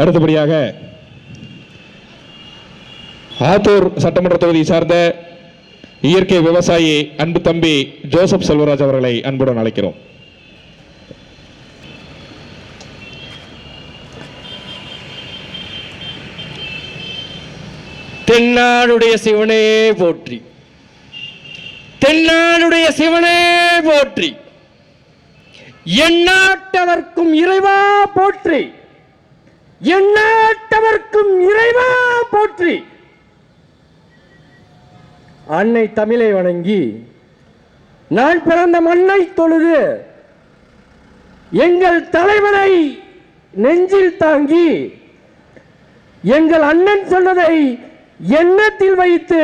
அடுத்தபடியாக ஆத்தூர் சட்டமன்ற தொகுதி சார்ந்த இயற்கை விவசாயி அன்பு தம்பி ஜோசப் செல்வராஜ் அவர்களை அன்புடன் அழைக்கிறோம். தென்னாடுடைய சிவனே போற்றி. தென்னாடுடைய சிவனே போற்றி. எந்நாட்டவர்க்கும் இறைவா போற்றி. எண்ணாட்டவர்க்கும் இறைவா போற்றி. அன்னை தமிழை வணங்கி நான் பிறந்த மண்ணை தொழுது எங்கள் தலைவனை நெஞ்சில் தாங்கி எங்கள் அண்ணன் சொன்னதை எண்ணத்தில் வைத்து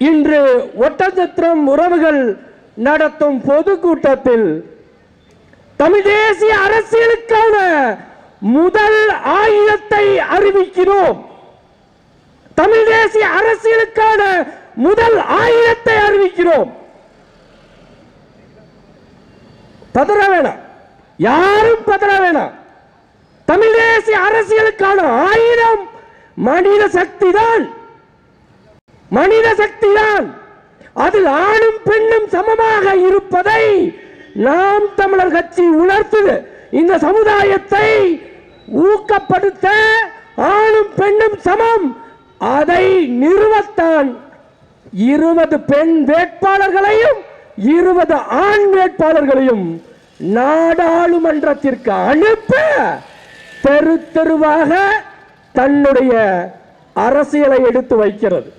இன்று ஒட்டச்சத்திரம் உறவுகள் நடத்தும் பொதுக்கூட்டத்தில் தமிழ் தேசிய அரசியலுக்கான முதல் ஆயுதத்தை அறிவிக்கிறோம். தமிழ் தேசிய அரசியலுக்கான முதல் ஆயுதத்தை அறிவிக்கிறோம். பதற வேணாம். யாரும் பதற வேணாம். தமிழ் தேசிய அரசியலுக்கான ஆயுதம் மனித சக்தி தான். மனித சக்தி தான். அதில் ஆணும் பெண்ணும் சமமாக இருப்பதை நாம் தமிழர் கட்சி உணர்த்துது. இந்த சமுதாயத்தை ஊக்கப்படுத்த ஆணும் பெண்ணும் சமம். அதை நிறுவத்தான். இருபது பெண் வேட்பாளர்களையும் இருபது ஆண் வேட்பாளர்களையும் நாடாளுமன்றத்திற்கு அனுப்ப தெரு தெருவாக தன்னுடைய அரசியலை எடுத்து வைக்கிறது.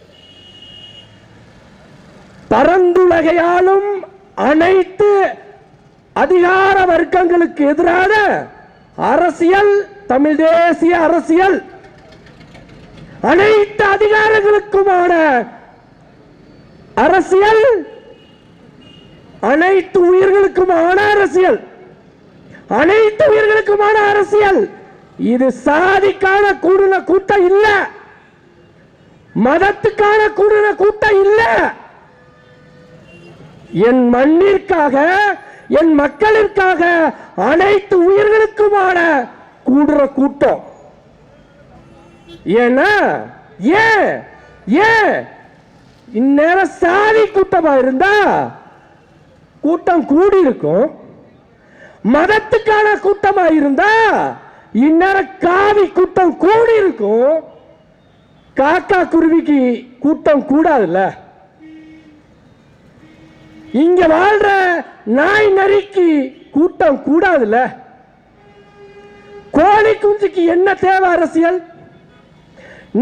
பரந்துலகையாலும் அனைத்து அதிகார வர்க்கங்களுக்கு எதிரான அரசியல் தமிழ் தேசிய அரசியல் அனைத்து அதிகாரங்களுக்குமான அரசியல் அனைத்து உயிர்களுக்குமான அரசியல் அனைத்து உயிர்களுக்குமான அரசியல். இது சாதிக்கான கூடுன கூட்டம் இல்ல. மதத்துக்கான கூடுன கூட்டம் இல்ல. என் மண்ணிற்காக என் மக்களிற்காக அனைத்து உயிர்களுக்குமான கூடுற கூட்டம். ஏன்னா ஏன் ஏன் இந்நேரம் சாதி கூட்டமா இருந்தா கூட்டம் கூடி இருக்கும். மதத்துக்கான கூட்டமா இருந்தா இந்நேரம் காவி கூட்டம் கூடி இருக்கும். காக்கா குருவிக்கு கூட்டம் கூடாதுல்ல? இங்க வாழ்ற நாய் நரிக்கு கூட்டம் கூடாதுல்ல? கோழி குஞ்சுக்கு என்ன தேவை அரசியல்?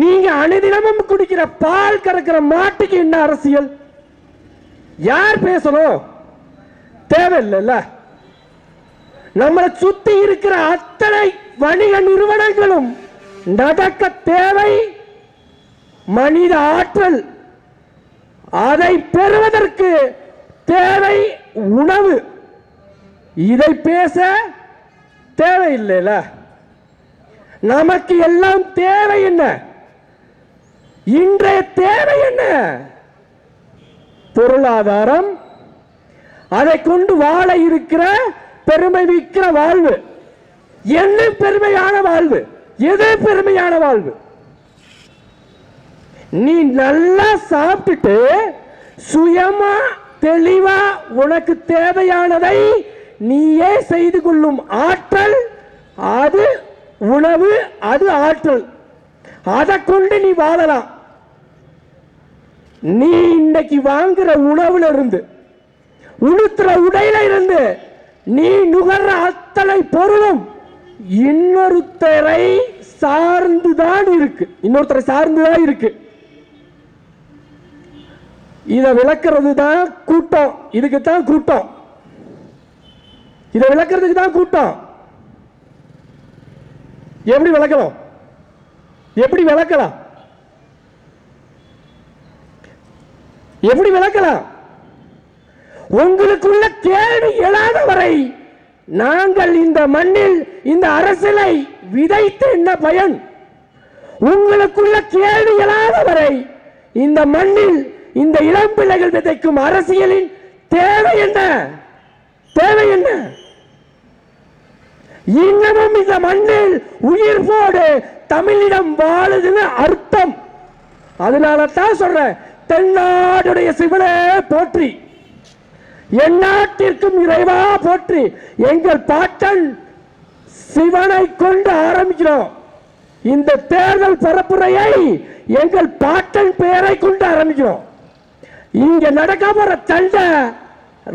நீங்க அனுதினமும் குடிக்கிற பால் கறக்கிற மாட்டுக்கு என்ன அரசியல்? யார் பேசணும்? தேவையில்லைல்ல. நம்மளை சுத்தி இருக்கிற அத்தனை வணிக நிறுவனங்களும் நடக்க தேவை மனித ஆற்றல். அதை பெறுவதற்கு தேவை உணவு. இதை பேச தேவையில்லைல? நமக்கு எல்லாம் தேவை என்ன? இன்றைய தேவை என்ன? பொருளாதாரம். அதை கொண்டு வாழ இருக்கிற பெருமை மிக்கிற வாழ்வு. என்ன பெருமையான வாழ்வு? எது பெருமையான வாழ்வு? நீ நல்லா சாப்பிட்டுட்டு சுயமா தெளிவா உனக்கு தேவையானதை நீயே செய்து கொள்ளும் ஆற்றல் அது உணவு அது ஆற்றல். அதை கொண்டு நீ வாழலாம். நீ இன்னைக்கு வாங்குற உணவுல இருந்து உளுத்துற உடையில இருந்து நீ நுகர்ற அத்தனை பொருளும் இன்னொருத்தரை சார்ந்துதான் இருக்கு. இன்னொருத்தரை சார்ந்துதான் இருக்கு. இதை விளக்குறது தான் கூட்டம். இதுக்கு தான் கூட்டம். இதை விளக்குறதுக்கு தான் கூட்டம். எப்படி விளக்கலாம் எப்படி விளக்கலாம்? எப்படி விளக்கலாம்? உங்களுக்குள்ள கேள்வி எழாத வரை நாங்கள் இந்த மண்ணில் இந்த அரசியலை விதைத்து என்ன பயன்? உங்களுக்குள்ள கேள்வி எழாத வரை இந்த மண்ணில் இந்த இளம் பிள்ளைகள் விதைக்கும் அரசியலின் தேவை என்ன? தேவை என்ன? இன்னமும் இந்த மண்ணில் உயிர் போடு தமிழிடம் வாழுதுன்னு அர்த்தம். அதனால தான் சொல்றேன் தென்னாடுடைய சிவனே போற்றி. எந்நாட்டிற்கும் இறைவா போற்றி. எங்கள் பாட்டன் சிவனை கொண்டு ஆரம்பிக்கிறோம். இந்த தேர்தல் பரப்புரையை எங்கள் பாட்டன் பெயரை கொண்டு ஆரம்பிக்கிறோம். இங்க நடக்க போற சண்டை.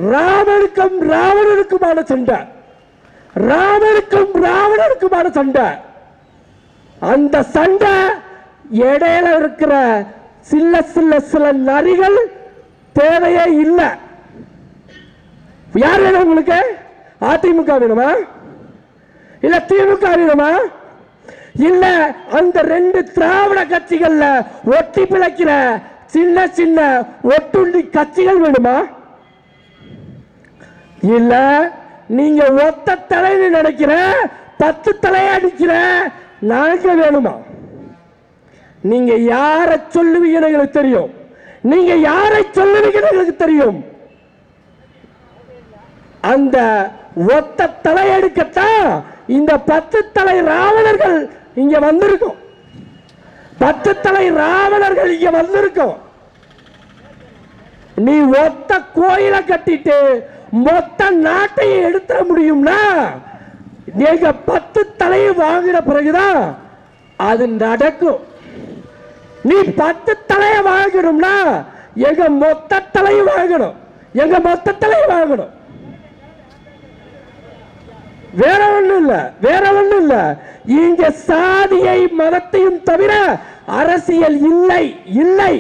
ராமனுக்கும் ராவணனுக்குமான சண்டை. ராமனுக்கும் ராவணனுக்குமான சண்டை. அந்த சண்டை இடையில இருக்கிற சில சில சில நரிகள் தேவையே இல்லை. யார் வேணும் உங்களுக்கு? அதிமுக வேணுமா? இல்ல திமுக வேணுமா? இல்ல அந்த ரெண்டு திராவிட கட்சிகள்ல ஒட்டி பிழைக்கிற சின்ன சின்ன ஒட்டுண்டி கட்சிகள் வேணுமா? இல்ல நீங்க ஒத்த தலைன்னு நினைக்கிற பத்து தலையா அடிக்கிற நாங்க வேணுமா? நீங்க யாரை சொல்லுவீங்கன்னு எங்களுக்கு தெரியும். நீங்க யாரை சொல்லுவீங்கன்னு எங்களுக்கு தெரியும். அந்த ஒத்த தலை எடுக்கத்தான் இந்த பத்து தலை ராவணர்கள் இங்க வந்திருக்கும். பத்து தலை ராவணர்கள் இங்க வந்திருக்கும். நீ ஒத்த கோயிலை கட்டிட்டு மொத்த நாட்டை எடுத்துட முடியும்னா நீங்க பத்து தலையை வாங்கின பிறகுதான் அது நடக்கும். நீ பத்து தலையை வாங்கணும்னா எங்க மொத்த தலையை வாங்கணும். எங்க மொத்த தலையை வாங்கணும். வேற ஒண்ணும் இல்ல வேற ஒண்ணும் இல்ல. இங்க சாதியை மதத்தையும் தவிர அரசியல் இல்லை இல்லை.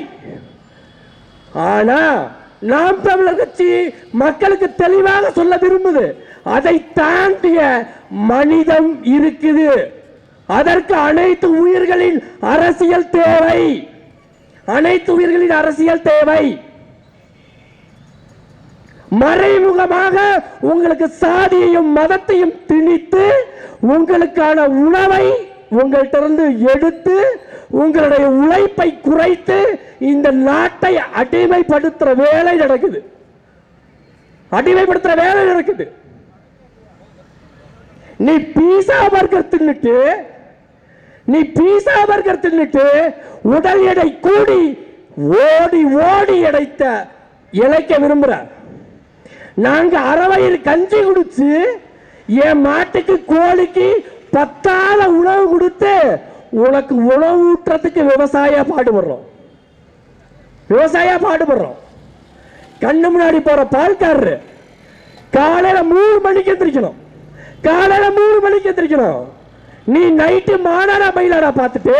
ஆனா நாம் தமிழர் கட்சி மக்களுக்கு தெளிவாக சொல்ல விரும்புது. அதை தாண்டிய மனிதம் இருக்குது. அதற்கு அனைத்து உயிர்களின் அரசியல் தேவை. அனைத்து உயிர்களின் அரசியல் தேவை. மறைமுகமாக உங்களுக்கு சாதியையும் மதத்தையும் திணித்து உங்களுக்கான உணவை உங்கள்கிட்ட இருந்து எடுத்து உங்களுடைய உழைப்பை குறைத்து இந்த நாட்டை அடிமைப்படுத்துற வேலை நடக்குது. அடிமைப்படுத்துற வேலை நடக்குது. நீ பீஸா பர்கர் தின்னுட்டு நீ பீஸா பர்கர் தின்னுட்டு உடல் எடை கூடி ஓடி ஓடி எடைத்த இழைக்க விரும்புற. நாங்க அறவயிறு கஞ்சி குடிச்சு என் மாட்டுக்கு கோழிக்கு பத்தாத உணவு கொடுத்து உனக்கு உணவு ஊட்டுறதுக்கு விவசாய பாடுபடுறோம். விவசாய பாடுபடுறோம். கண்ணு முன்னாடி போற பால்காரரு காலையில மூணு மணிக்கு எந்திரிக்கணும். காலையில மூணு மணிக்கு எந்திரிக்கணும். நீ நைட்டு மாநாடா மயிலாடா பார்த்துட்டு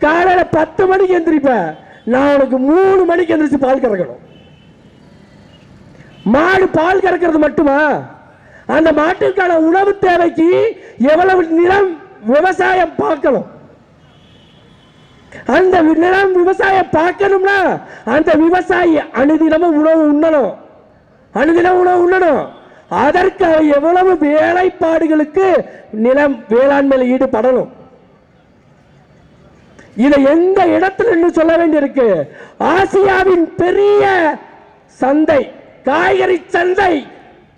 காலையில பத்து மணிக்கு எந்திரிப்ப. நான் உனக்கு மூணு மணிக்கு எந்திரிச்சு பால் கறக்கணும். மாடு பால் கறக்கிறது மட்டுமா? அந்த மாட்டுக்கான உணவு தேவைக்கு எவ்வளவு நிலம் விவசாயம் பார்க்கணும். அந்த வி- நிலம் விவசாயம் பார்க்கணும்னா அந்த விவசாயி அனுதினமும் உணவு உண்ணணும். அனுதினம் உணவு உண்ணணும். அதற்கு எவ்வளவு வேலைப்பாடுகளுக்கு நிலம் வேளாண்மையில் ஈடுபடணும். இதை எந்த இடத்துல நின்னு சொல்ல வேண்டியிருக்கு? ஆசியாவின் பெரிய சந்தை காய்கறி சந்தை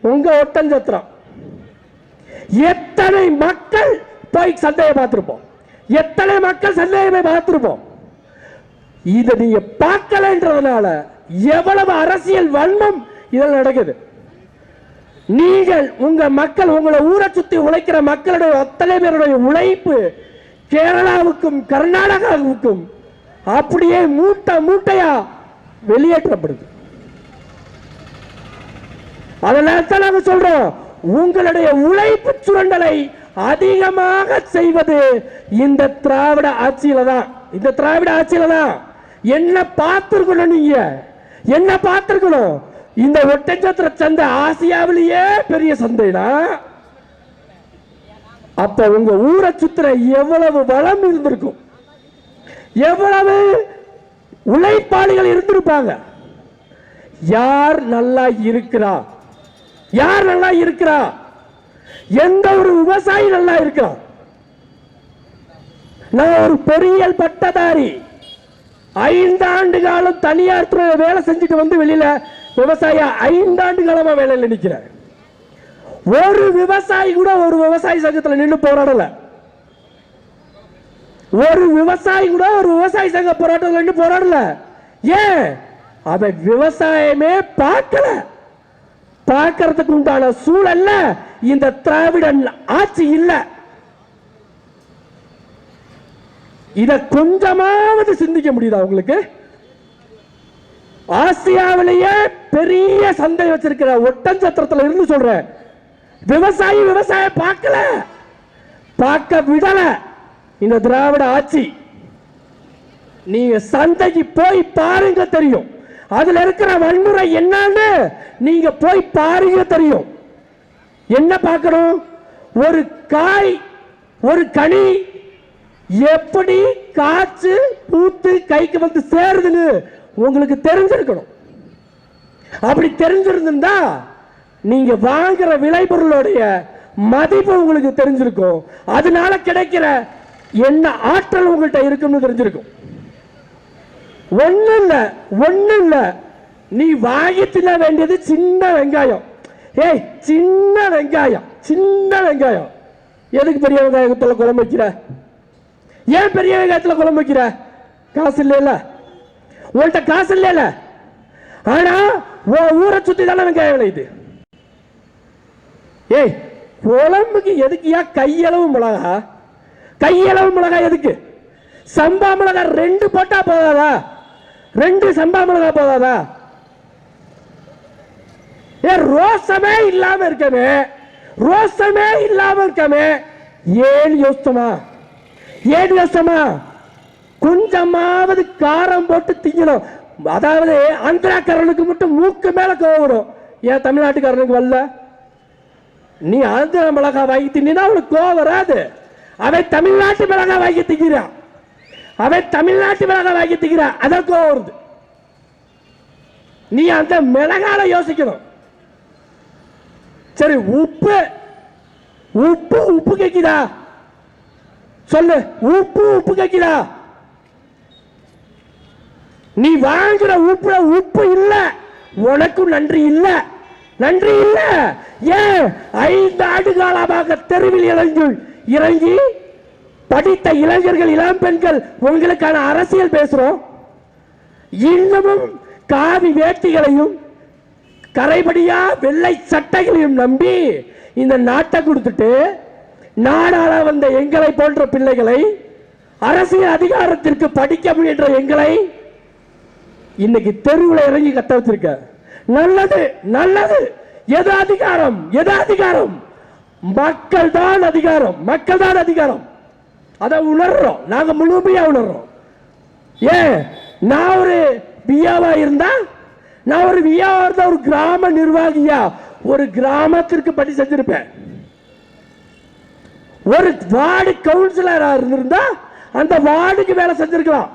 உங்க ஒட்டஞ்சத்திரம் எத்தனை மக்கள் போய் சந்தையை பார்த்திருப்போம்? எத்தனை மக்கள் சந்தேகமே பார்த்துருப்போம். இதை நீங்க பார்க்கலன்றதுனால எவ்வளவு அரசியல் வன்மம் இதில் நடக்குது. நீங்கள் உங்க மக்கள் உங்களை ஊரை சுத்தி உழைக்கிற மக்களுடைய அத்தனை பேருடைய உழைப்பு கேரளாவுக்கும் கர்நாடகாவுக்கும் அப்படியே மூட்டை மூட்டையா வெளியேற்றப்படுது. அதனால தான் நாங்கள் சொல்றோம் உங்களுடைய உழைப்பு சுரண்டலை அதிகமாக செய்வது இந்த திராவிட ஆட்சியில தான் இந்த திராவிட ஆட்சியில தான் என்ன பார்த்துருக்கணும் நீங்க? என்ன பார்த்துருக்கணும்? இந்த ஒட்டஞ்சத்திர சந்தை ஆசியாவிலேயே பெரிய சந்தைனா அப்ப உங்க ஊரை சுத்துற எவ்வளவு வளம் இருந்திருக்கும்? எவ்வளவு உழைப்பாளிகள் இருந்திருப்பாங்க? யார் நல்லா இருக்கிறா? யார் நல்லா இருக்கிறா? எந்த ஒரு விவசாயி நல்லா இருக்கலாம் நான் ஒரு பொறியியல் பட்டதாரி. ஐந்தாண்டு காலம் தனியார் துறையில வேலை செஞ்சுட்டு வந்து வெளியில விவசாய ஐந்தாண்டு காலமா வேலையில் நிக்கிறேன். ஒரு விவசாயி கூட ஒரு விவசாய சங்கத்துல நின்று போராடல. ஒரு விவசாயி கூட ஒரு விவசாய சங்க போராட்டத்தில் நின்று போராடல. ஏன்? அவன் விவசாயமே பார்க்கல. பார்க்கறதுக்கு உண்டான சூழல்ல இந்த திராவிடன் ஆட்சி இல்லை. இத கொஞ்சமாவது சிந்திக்க முடியுதா உங்களுக்கு? ஆசியாவிலேயே பெரிய சந்தை வச்சிருக்கிற ஒட்டஞ்சத்திரத்தில் இருந்து சொல்றேன். விவசாயி விவசாயம் பார்க்கல. பார்க்க விடல. இந்த திராவிட ஆட்சி. நீங்க சந்தைக்கு போய் பாருங்க தெரியும். அதுல இருக்கிற வன்முறை என்னன்னு நீங்க போய் பாருங்க தெரியும். என்ன பார்க்கணும்? ஒரு காய் ஒரு கனி எப்படி காய்ச்சு பூத்து கைக்கு வந்து சேருதுன்னு உங்களுக்கு தெரிஞ்சிருக்கணும். அப்படி தெரிஞ்சிருந்தா நீங்க வாங்குற விளைபொருளுடைய மதிப்பு உங்களுக்கு தெரிஞ்சிருக்கும். அதனால கிடைக்கிற என்ன ஆற்றல் உங்கள்கிட்ட இருக்குன்னு தெரிஞ்சிருக்கும். ஒன்றும் இல்லை ஒன்றும் இல்லை நீ வாங்கி தின்ன வேண்டியது சின்ன வெங்காயம். ஏய் சின்ன வெங்காயம் சின்ன வெங்காயம். எதுக்கு பெரிய வெங்காயத்தில் குழம்பு வைக்கிற? ஏன் பெரிய வெங்காயத்தில் குழம்பு வைக்கிற? காசு இல்லைல்ல. உன்கிட்ட காசு இல்லைல்ல. ஆனா உன் ஊரை சுத்தி தானே வெங்காயம் விளையுது. ஏய் குழம்புக்கு எதுக்குயா கையளவு மிளகா? கையளவு மிளகா எதுக்கு? சம்பா மிளகா ரெண்டு போட்டா போதாதா? ரெண்டு சம்பா மிளகா போதாதா? ஏன் ரோசமே இல்லாம இருக்கமே ரோசமே இல்லாம இருக்கமே ஏழு யோசமா ஏன் யோசமா கொஞ்சமாவது காரம் போட்டு திங்கணும். அதாவது ஆந்திராக்காரனுக்கு மட்டும் மூக்கு மேல கோவம் வரும். ஏன் தமிழ்நாட்டுக்காரனுக்கு வரல? நீ ஆந்திர மிளகா வாங்கி தின்னா அவனுக்கு கோவம் வராது. அவன் தமிழ்நாட்டு மிளகா வாங்கி திங்கிறான் அவன் தமிழ்நாட்டு மிளகா வாங்கி திங்கிறான் அதான் கோவம் வருது. நீ அந்த மிளகால யோசிக்கணும். சரி உப்பு உப்பு உப்பு கேக்குதா? சொல்லு உப்பு உப்பு கேக்குதா? நீ வாங்குற உப்புல உப்பு இல்ல. உனக்கும் நன்றி இல்ல. நன்றி இல்ல. ஏன் ஐந்து ஆண்டு காலமாக தெருவில் இறங்கி இறங்கி படித்த இளைஞர்கள் இளம் பெண்கள் உங்களுக்கான அரசியல் பேசுறோம். இன்னமும் காவி வேட்டிகளையும் கரைபடியா வெள்ளை சட்டைகளையும் நம்பி இந்த நாட்டை கொடுத்துட்டு நாடாள வந்த எங்களை போன்ற பிள்ளைகளை அரசியல் அதிகாரத்திற்கு படிக்க முயன்ற எங்களை இன்னைக்கு தெருவில் இறங்கி கத்த வச்சிருக்க. நல்லது நல்லது. எது அதிகாரம்? எது அதிகாரம்? மக்கள் தான் அதிகாரம். மக்கள் தான் அதிகாரம். அதை உணர்றோம். நாங்க முழுமையா உணர்றோம். ஏன்? நான் ஒரு பியாவா இருந்தா நான் ஒரு வியாவா ஒரு கிராம நிர்வாகியா? ஒரு கிராமத்திற்கு படி செஞ்சிருப்பேன். ஒரு வார்டு கவுன்சிலரா இருந்திருந்தா அந்த வார்டுக்கு வேலை செஞ்சிருக்கலாம்.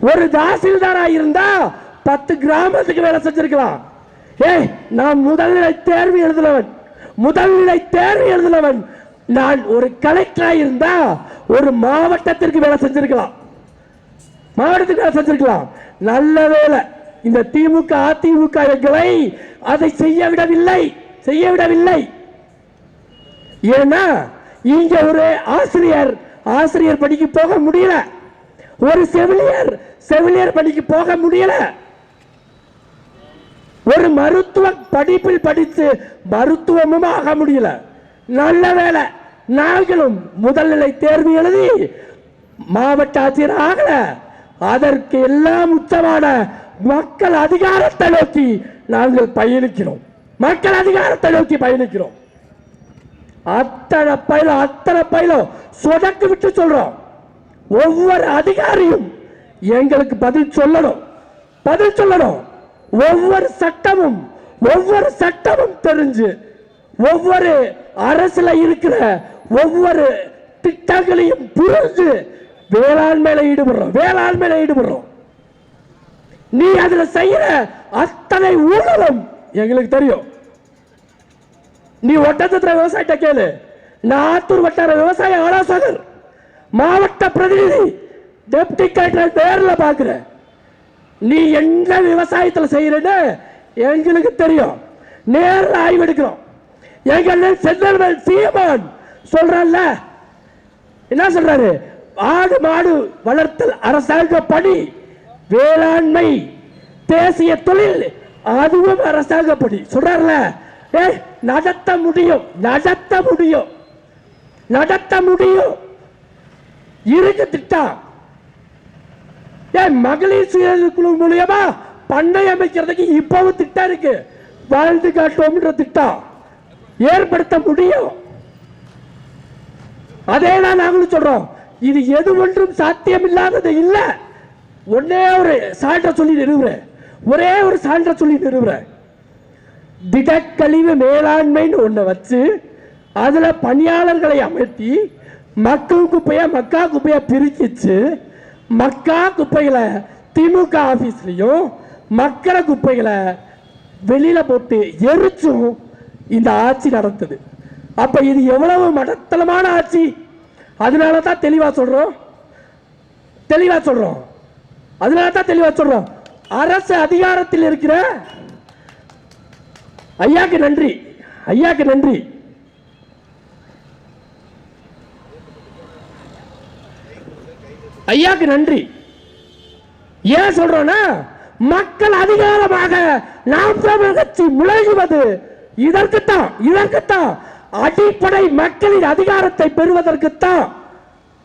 ஒரு தாசில்தாரா இருந்தா பத்து கிராமத்துக்கு வேலை செஞ்சிருக்கலாம். ஏய் நான் முதல்நிலை தேர்வு எழுதினவன். முதல்நிலை தேர்வு எழுதினவன். நான் ஒரு கலெக்டரா இருந்தா ஒரு மாவட்டத்திற்கு வேலை செஞ்சிருக்கலாம். மாவட்டத்துக்கு வேலை செஞ்சிருக்கலாம். நல்ல வேலை. இந்த திமுக அதிமுக அதை செய்ய விடவில்லை செய்ய விடவில்லை. ஏன்னா இங்க ஒரு ஆசிரியர் ஆசிரியர் பணிக்கு போக முடியல. ஒரு செவிலியர் செவிலியர் பணிக்கு போக முடியல. ஒரு மருத்துவ படிப்பில் படித்து மருத்துவமும் ஆக முடியல. நல்ல வேலை நாங்களும் முதல்நிலை தேர்வு எழுதி மாவட்ட ஆட்சியர் ஆகல. அதற்கு எல்லாம் உச்சமான மக்கள் அதிகாரத்தை நோக்கி நாங்கள் பயணிக்கிறோம். மக்கள் அதிகாரத்தை நோக்கி பயணிக்கிறோம். அத்தனை பயிலும் அத்தனை பயிலும் சொதக்கு விட்டு சொல்றோம். ஒவ்வொரு அதிகாரியும் எங்களுக்கு பதில் சொல்லணும். பதில் சொல்லணும். ஒவ்வொரு சட்டமும் ஒவ்வொரு சட்டமும் தெரிஞ்சு ஒவ்வொரு அரசுல இருக்கிற ஒவ்வொரு திட்டங்களையும் புரிஞ்சு வேளாண்மையில ஈடுபடுறோம். வேளாண்மையில ஈடுபடுறோம். நீ அதுல செய்யற அத்தனை ஊழலும் எங்களுக்கு தெரியும். நீ ஒட்டச்சத்திர விவசாயிட்ட கேளு. நாத்தூர் வட்டார விவசாய ஆலோசகர் மாவட்ட பிரதிநிதி டெப்டி கலெக்டர் நேர்ல பாக்குற. நீ என்ன விவசாயத்தில் செய்யறன்னு எங்களுக்கு தெரியும். நேரில் ஆய்வு எடுக்கிறோம். எங்கள் செந்தல்வன் சீமான் சொல்றல்ல என்ன சொல்றாரு? ஆடு மாடு வளர்த்தல் அரசாங்க பணி. வேளாண்மை தேசிய தொழில் அதுவும் அரசாங்க பணி சொல்றாருல நடத்த முடியும் நடத்த முடியும் நடத்த முடியும். இருக்கு திட்டம். ஏன் மகளிர் சுய குழு மூலியமா பண்ணை அமைக்கிறதுக்கு இப்பவும் திட்டம் இருக்கு. வாழ்ந்து காட்டுவோம்ன்ற திட்டம். ஏற்படுத்த முடியும். அதே தான் நாங்களும் சொல்றோம். இது எது ஒன்றும் சாத்தியம் இல்லாதது ஒன்னே ஒரு சான்ற சொல்லி நிறுவுறேன். ஒரே ஒரு சான்ற சொல்லி நிறுவுறேன். திடக்கழிவு மேலாண்மைன்னு ஒன்றை வச்சு அதில் பணியாளர்களை அமர்த்தி மக்கள் குப்பையை மக்கா குப்பையை பிரிக்கிச்சு மக்கா குப்பைகளை திமுக ஆஃபீஸ்லையும் மக்கள குப்பைகளை வெளியில் போட்டு எரிச்சும் இந்த ஆட்சி நடந்தது. அப்போ இது எவ்வளவு மடத்தலமான ஆட்சி? அதனால தான் தெளிவாக சொல்கிறோம் தெளிவாக சொல்கிறோம் அதனால தான் தெளிவா சொல்றோம். அரசு அதிகாரத்தில் இருக்கிற ஐயாக்கு நன்றி. ஐயாக்கு நன்றி. ஐயாக்கு நன்றி. ஏன் சொல்றோம்னா மக்கள் அதிகாரமாக நாம் தமிழர் கட்சி முழங்குவது இதற்குத்தான் இதற்குத்தான். அடிப்படை மக்களின் அதிகாரத்தை பெறுவதற்குத்தான்.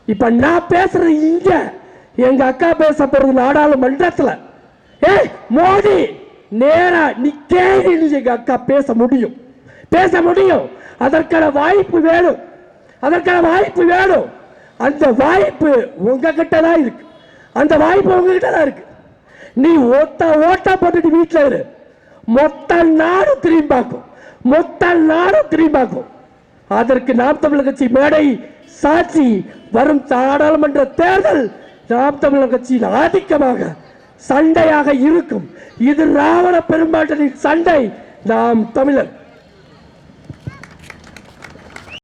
இப்ப நான் பேசுறது இங்க. எங்க அக்கா பேச போறது நாடாளுமன்றத்தில். ஏய் மோடி நேரா நீ கேள்வி எங்க அக்கா பேச முடியும். பேச முடியும். அதற்கான வாய்ப்பு வேணும். அதற்கான வாய்ப்பு வேணும். அந்த வாய்ப்பு உங்ககிட்ட தான் இருக்கு. அந்த வாய்ப்பு உங்ககிட்ட தான் இருக்கு. நீ ஒத்த ஓட்டா போட்டுட்டு வீட்டில் இரு. மொத்த நாடும் திரும்பி பார்க்கும். மொத்த நாடும் திரும்பி பார்க்கும். அதற்கு நாம் தமிழர் கட்சி மேடை சாட்சி வரும் நாடாளுமன்ற தேர்தல் நாம் தமிழர் கட்சியின் ஆதிக்கமாக சண்டையாக இருக்கும். இது ராவண பெரும்பாட்டனின் சண்டை. நாம் தமிழர்.